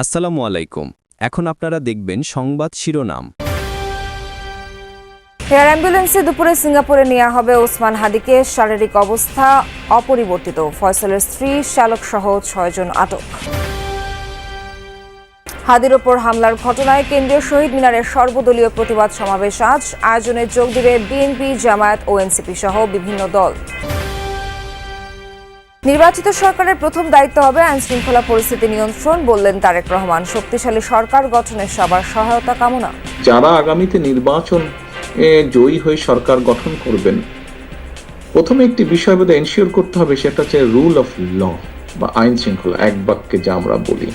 আসসালামু আলাইকুম। এখন আপনারা দেখবেন সংবাদ শিরোনাম। এয়ার অ্যাম্বুলেন্সে দুপুরে সিঙ্গাপুরে নেওয়া হবে ওসমান হাদিকে। শারীরিক অবস্থা অপরিবর্তিত। ফয়সলের স্ত্রী চালক সহ ছয়জন আটক। হাদির ওপর হামলার ঘটনায় কেন্দ্রীয় শহীদ মিনারের সর্বদলীয় প্রতিবাদ সমাবেশ আজ। আয়োজনে যোগ দেবে বিএনপি, জামায়াত ও এনসিপি সহ বিভিন্ন দল। নির্বাচিত সরকারের প্রথম দায়িত্ব হবে আইন শৃঙ্খলা পরিস্থিতি নিয়ন্ত্রণ, বললেন তারেক রহমান। শক্তিশালী সরকার গঠনের সবার সহায়তা কামনা। যারা আগামীতে নির্বাচন জয়ী হয়ে সরকার গঠন করবেন, প্রথমে একটি বিষয় বোধহয় এনশিওর করতে হবে, সেটা হচ্ছে রুল অফ ল বা আইন শৃঙ্খলা এক বাক্যে যা আমরা বলি।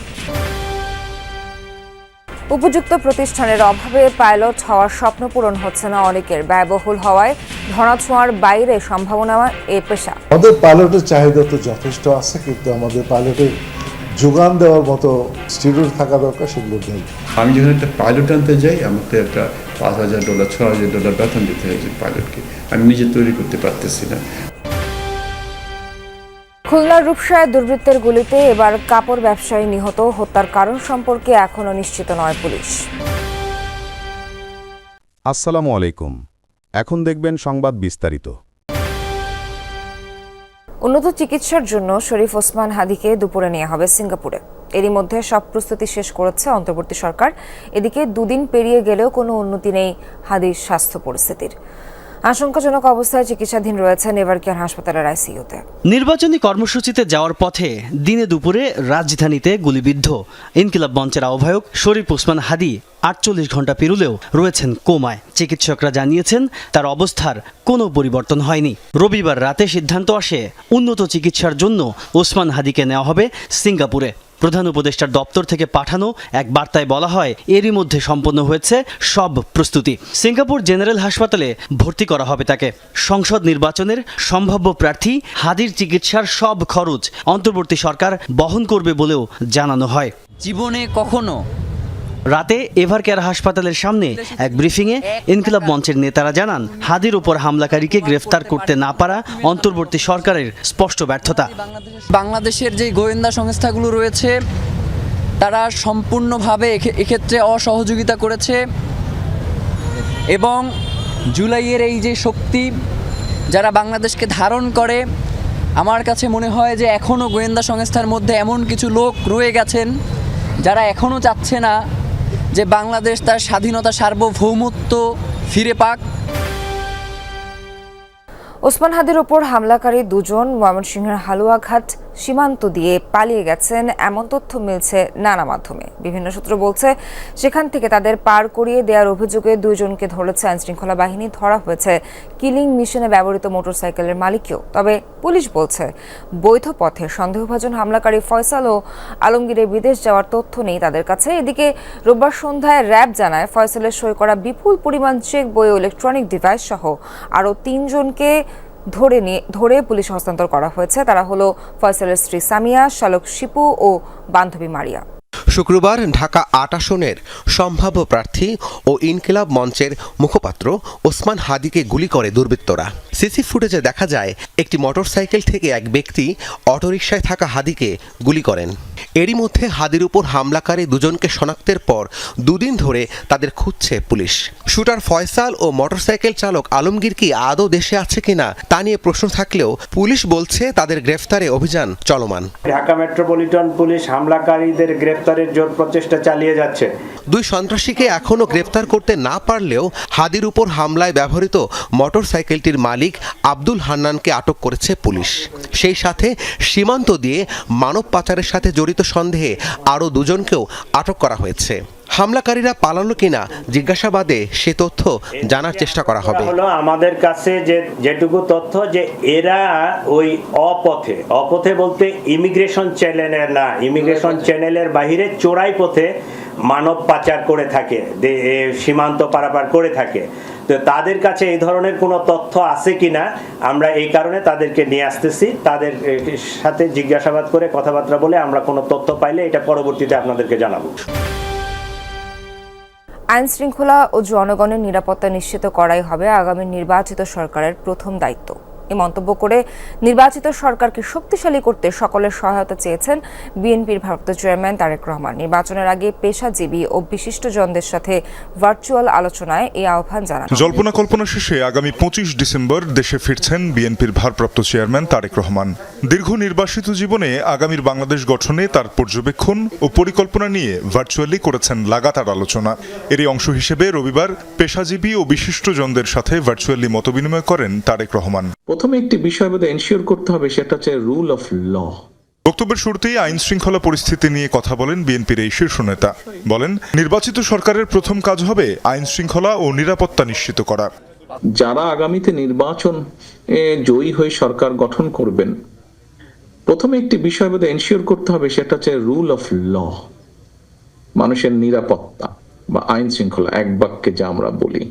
উপযুক্ত প্রতিষ্ঠানের অভাবে পাইলট হওয়ার স্বপ্ন পূরণ হচ্ছে না অনেকের। ব্যয়বহুল হওয়ায় ধরাছোঁয়ার বাইরে সম্ভাবনা এ পেশা। আমাদের পাইলটের চাহিদা তো যথেষ্ট আছে কিন্তু আমাদের পাইলটের যোগান দেওয়ার মতো স্টুডেন্ট থাকা দরকার সেগুলো নেই। আমি যখন একটা পাইলট আনতে যাই আমাকে একটা পাঁচ হাজার ডলার ছ হাজার ডলার বেতন দিতে হয়েছে পাইলটকে। আমি নিজে তৈরি করতে পারতেছি না। খুলনার রূপসায় দুর্বৃত্তের গুলিতে এবার কাপড় ব্যবসায়ী নিহত হত্যার কারণ সম্পর্কে এখনও নিশ্চিত নয় পুলিশ। আসসালামু আলাইকুম। এখন দেখবেন সংবাদ বিস্তারিত। উন্নত চিকিৎসার জন্য শরীফ ওসমান হাদিকে দুপুরে নেওয়া হবে সিঙ্গাপুরে। এরই মধ্যে সব প্রস্তুতি শেষ করেছে অন্তর্বর্তী সরকার। এদিকে দুদিন পেরিয়ে গেলেও কোনো উন্নতি নেই হাদির স্বাস্থ্য পরিস্থিতির। আশঙ্কাজনক অবস্থায় চিকিৎসাধীন রয়েছেন এভারকেয়ার হাসপাতালের আইসিইউতে। নির্বাচনী কর্মসূচিতে যাওয়ার পথে দিনে দুপুরে রাজধানীতে গুলিবিদ্ধ। ইনকিলাব মঞ্চের আহ্বায়ক শরীফ ওসমান হাদি আটচল্লিশ ঘণ্টা পেরুলেও রয়েছেন কোমায়। চিকিৎসকরা জানিয়েছেন, তার অবস্থার কোনো পরিবর্তন হয়নি। রবিবার রাতে সিদ্ধান্ত আসে, উন্নত চিকিৎসার জন্য ওসমান হাদিকে নেওয়া হবে সিঙ্গাপুরে। প্রধান উপদেষ্টার দপ্তর থেকে পাঠানো এক বার্তায় বলা হয়, এরই মধ্যে সম্পন্ন হয়েছে সব প্রস্তুতি। সিঙ্গাপুর জেনারেল হাসপাতালে ভর্তি করা হবে তাকে। সংসদ নির্বাচনের সম্ভাব্য প্রার্থী হাদির চিকিৎসার সব খরচ অন্তর্বর্তী সরকার বহন করবে বলেও জানানো হয়। জীবনে কখনো রাতে এভার কেয়ার হাসপাতালের সামনে এক ব্রিফিংয়ে ইনকিলাব মঞ্চের নেতারা জানান, হাদির উপর হামলাকারীকে গ্রেফতার করতে না পারা অন্তর্বর্তী সরকারের স্পষ্ট ব্যর্থতা। বাংলাদেশের যে গোয়েন্দা সংস্থাগুলো রয়েছে, তারা সম্পূর্ণভাবে এক্ষে- এক্ষেত্রে অসহযোগিতা করেছে এবং জুলাইয়ের এই যে শক্তি যারা বাংলাদেশকে ধারণ করে, আমার কাছে মনে হয় যে এখনও গোয়েন্দা সংস্থার মধ্যে এমন কিছু লোক রয়ে গেছেন যারা এখনও চাচ্ছে না যে বাংলাদেশ তার স্বাধীনতা সার্বভৌমত্ব ফিরে পাক। ওসমান হাদির ওপর হামলাকারী দুজন ময়মনসিংহের হালুয়াঘাট সীমান্ত দিয়ে পালিয়ে গেছেন এমন তথ্য মিলছে নানা মাধ্যমে। বিভিন্ন সূত্র বলছে, সেখান থেকে তাদের পার করিয়ে দেওয়ার অভিযোগে দুইজনকে ধরেছে আইনশৃঙ্খলা বাহিনী, ধরা হয়েছে কিলিং মিশনে ব্যবহৃত মোটরসাইকেলের মালিককেও। তবে পুলিশ বলছে, বৈধ পথে সন্দেহভাজন হামলাকারী ফয়সাল ও আলমগীরের বিদেশ যাওয়ার তথ্য নেই তাদের কাছে। এদিকে রোববার সন্ধ্যায় র্যাব জানায়, ফয়সালের সই করা বিপুল পরিমাণ চেক, বই ও ইলেকট্রনিক ডিভাইস সহ আরও তিনজনকে ধরে নিয়ে, ধরে পুলিশ হস্তান্তর করা হয়েছে। তারা হলো ফয়সালের স্ত্রী সামিয়া, শালক শিপু ও বান্ধবী মারিয়া। শুক্রবার ঢাকা আট আসনের সম্ভাব্য প্রার্থী ও ইনকিলাব মঞ্চের মুখপাত্র ওসমান হাদিকে গুলি করে দুর্বৃত্তরা। সিসি ফুটেজে দেখা যায় একটি মোটরসাইকেল থেকে এক ব্যক্তি অটোরিকশায় থাকা হাদিকে গুলি করেন। এরই মধ্যে হাদির উপর হামলাকারী দুজনকে শনাক্তের পর দুদিন ধরে তাদের খুঁজছে পুলিশ। শুটার ফয়সাল ও মোটরসাইকেল চালক আলমগীর কি আদৌ দেশে আছে কিনা তা নিয়ে প্রশ্ন থাকলেও পুলিশ বলছে তাদের গ্রেফতারে অভিযান চলমান। ঢাকা মেট্রোপলিটন পুলিশ হামলাকারীদের গ্রেপ্তারের জোর প্রচেষ্টা চালিয়ে যাচ্ছে। দুই সন্ত্রাসীকে এখনও গ্রেপ্তার করতে না পারলেও হাদির উপর হামলায় ব্যবহৃত মোটরসাইকেলটির মালিক আব্দুল হান্নানকে আটক করেছে পুলিশ। সেই সাথে সীমান্ত দিয়ে মানব পাচারের সাথে জড়িত সন্দেহে আরও দুজনকেও আটক করা হয়েছে। হামলাকারীরা পালালো কিনা জিজ্ঞাসাবাদে সে তথ্য জানার চেষ্টা করা হবে। হলো আমাদের কাছে যে যেটুকু তথ্য যে এরা ওই অপথে অপথে বলতে ইমিগ্রেশন চ্যানেলের না ইমিগ্রেশন চ্যানেলের বাহিরে চোরাই পথে মানব পাচার করে থাকে সীমান্ত পারাপার করে থাকে। তো তাদের কাছে এই ধরনের কোনো তথ্য আছে কিনা, আমরা এই কারণে তাদেরকে নিয়ে আসতেছি। তাদের সাথে জিজ্ঞাসাবাদ করে কথাবার্তা বলে আমরা কোনো তথ্য পাইলে এটা পরবর্তীতে আপনাদেরকে জানাব। আইন শৃঙ্খলা ও জনগণের নিরাপত্তা নিশ্চিত করাই হবে আগামী নির্বাচিত সরকারের প্রথম দায়িত্ব। এ মন্তব্য করে নির্বাচিত সরকারকে শক্তিশালী করতে সকলের সহায়তা চেয়েছেন বিএনপির ভারপ্রাপ্ত চেয়ারম্যান তারেক রহমান। নির্বাচনের আগে পেশাজীবী ও বিশিষ্টজনদের সাথে ভার্চুয়াল আলোচনায় এই আহ্বান জানান। জল্পনা কল্পনা শেষে আগামী পঁচিশ ডিসেম্বর দেশে ফিরছেন বিএনপির ভারপ্রাপ্ত চেয়ারম্যান তারেক রহমান। দীর্ঘ নির্বাসিত জীবনে আগামীর বাংলাদেশ গঠনে তার পর্যবেক্ষণ ও পরিকল্পনা নিয়ে ভার্চুয়ালি করেছেন লাগাতার আলোচনা। এরই অংশ হিসেবে রবিবার পেশাজীবী ও বিশিষ্টজনদের সাথে ভার্চুয়ালি মতবিনিময় করেন তারেক রহমান। প্রথমে একটি বিষয় বোধহয় এনশিওর করতে হবে সেটা হচ্ছে রুল অফ ল বক্তব্যের শুরুতেই আইন শৃঙ্খলা পরিস্থিতি নিয়ে কথা বলেন বিএনপির এই শীর্ষ নেতা। বলেন নির্বাচিত সরকারের প্রথম কাজ হবে আইন শৃঙ্খলা ও নিরাপত্তা নিশ্চিত করা। যারা আগামীতে নির্বাচন জয়ী হয়ে সরকার গঠন করবেন প্রথমে একটি বিষয় বোধহয় এনশিওর করতে হবে সেটা হচ্ছে রুল অফ ল মানুষের নিরাপত্তা বা আইন শৃঙ্খলা এক বাক্যে যা আমরা বলি।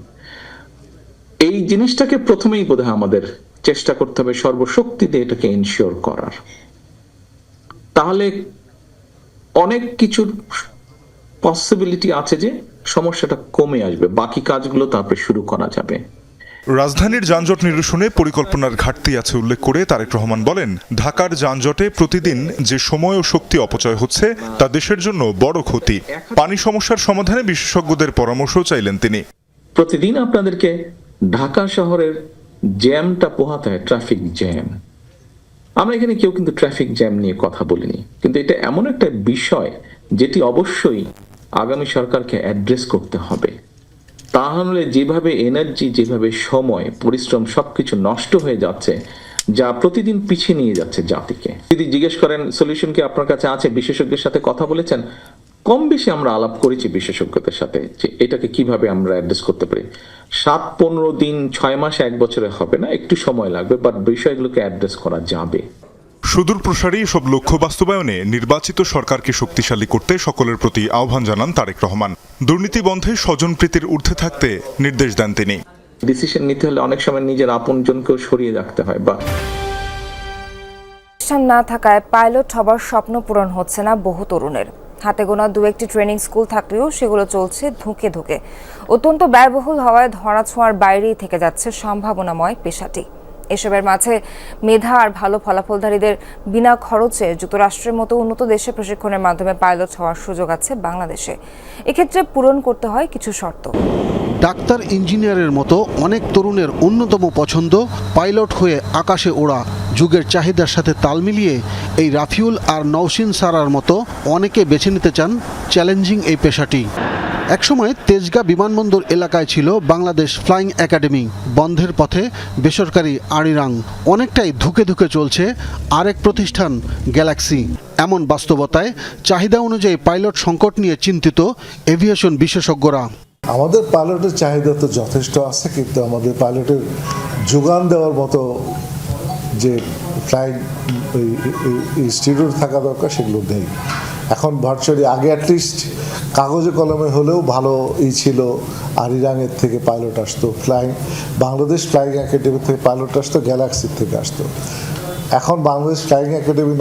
এই জিনিসটাকে প্রথমেই বোধহয় আমাদের চেষ্টা করতে হবে সর্বশক্তি দিয়ে এটাকে এনশিওর করার। তাহলে অনেক কিছুর পসিবিলিটি আছে যে সমস্যাটা কমে আসবে বাকি কাজগুলো তারপরে শুরু করা যাবে। রাজধানীর যানজট নিরসনে পরিকল্পনার ঘাটতি আছে উল্লেখ করে তারেক রহমান বলেন ঢাকার যানজটে প্রতিদিন যে সময় ও শক্তি অপচয় হচ্ছে তা দেশের জন্য বড় ক্ষতি। পানি সমস্যার সমাধানে বিশেষজ্ঞদের পরামর্শ চাইলেন তিনি। প্রতিদিন আপনাদেরকে ঢাকা শহরের জ্যামটা পোহাতে হয় ট্রাফিক জ্যাম আমরা এখানে কেউ কিন্তু ট্রাফিক জ্যাম নিয়ে কথা বলিনি। কিন্তু এটা এমন একটা বিষয় যেটি অবশ্যই আগামী সরকারকে অ্যাড্রেস করতে হবে। তাহলে যেভাবে এনার্জি যেভাবে সময়, পরিশ্রম সবকিছু নষ্ট হয়ে যাচ্ছে, যা প্রতিদিন পিছিয়ে নিয়ে যাচ্ছে জাতিকে। যদি জিজ্ঞেস করেন সলিউশন কি আপনার কাছে আছে? বিশেষজ্ঞের সাথে কথা বলেছেন? কম বেশি আমরা আলাপ করেছি বিশেষজ্ঞদের সাথে যে এটাকে কীভাবে আমরা অ্যাড্রেস করতে পারি। সাত পনেরো দিন ছয় মাস এক বছরে হবে না একটু সময় লাগবে বাট বিষয়গুলোকে অ্যাড্রেস করা যাবে। সুদূর প্রসারী সব লক্ষ্য বাস্তবায়নে নির্বাচিত সরকারকে শক্তিশালী করতে সকলের প্রতি আহ্বান জানান তারেক রহমান। দুর্নীতি বন্ধে স্বজনপ্রীতির ঊর্ধ্বে থাকতে নির্দেশ দেন তিনি। ডিসিশন নিতে হলে অনেক সময় নিজের আপনজনকেও সরিয়ে রাখতে হয় বা না থাকায় পাইলট হবার স্বপ্ন পূরণ হচ্ছে না বহু তরুণের। হাতে গোনা দু একটি ট্রেনিং স্কুল থাকলেও সেগুলো চলছে ধুঁকে ধুঁকে। অত্যন্ত ব্যয়বহুল হওয়ায় ধরাছোঁয়ার বাইরেই থেকে যাচ্ছে সম্ভাবনাময় পেশাটি। এসবের মাঝে মেধা আর ভালো ফলাফলধারীদের বিনা খরচে যুক্তরাষ্ট্রের মতো উন্নত দেশে প্রশিক্ষণের মাধ্যমে পাইলট হওয়ার সুযোগ আছে বাংলাদেশে। এক্ষেত্রে পূরণ করতে হয় কিছু শর্ত। ডাক্তার ইঞ্জিনিয়ারের মতো অনেক তরুণের অন্যতম পছন্দ পাইলট হয়ে আকাশে ওড়া, যুগের চাহিদার সাথে তাল মিলিয়ে এই রাফিউল আর নওশিন সারার মতো অনেকে বেছে নিতে চান চ্যালেঞ্জিং এই পেশাটি। একসময় তেজগা বিমানবন্দর এলাকায় ছিল বাংলাদেশ ফ্লাইং একাডেমি, বন্ধের পথে বেসরকারি আড়িরাং অনেকটাই ধুকে ধুকে চলছে আরেক প্রতিষ্ঠান, গ্যালাক্সি। এমন বাস্তবতায় চাহিদা অনুযায়ী পাইলট সংকট নিয়ে চিন্তিত এভিয়েশন বিশেষজ্ঞরা। আমাদের পাইলটের চাহিদা তো যথেষ্ট আছে, কিন্তু আমাদের পাইলটের যোগান দেওয়ার মতো যে ফ্লাইং ইনস্টিটিউট থাকা দরকার সেগুলো নেই এখন ভার্চুয়ালি আগে অ্যাটলিস্ট কাগজে কলমে হলেও ভালো ই ছিল। আরিরাঙের থেকে পাইলট আসতো ফ্লাইং বাংলাদেশ ফ্লাইং একাডেমি থেকে পাইলট আসতো গ্যালাক্সির থেকে আসতো। এখন বাংলাদেশ ফ্লাইং একাডেমি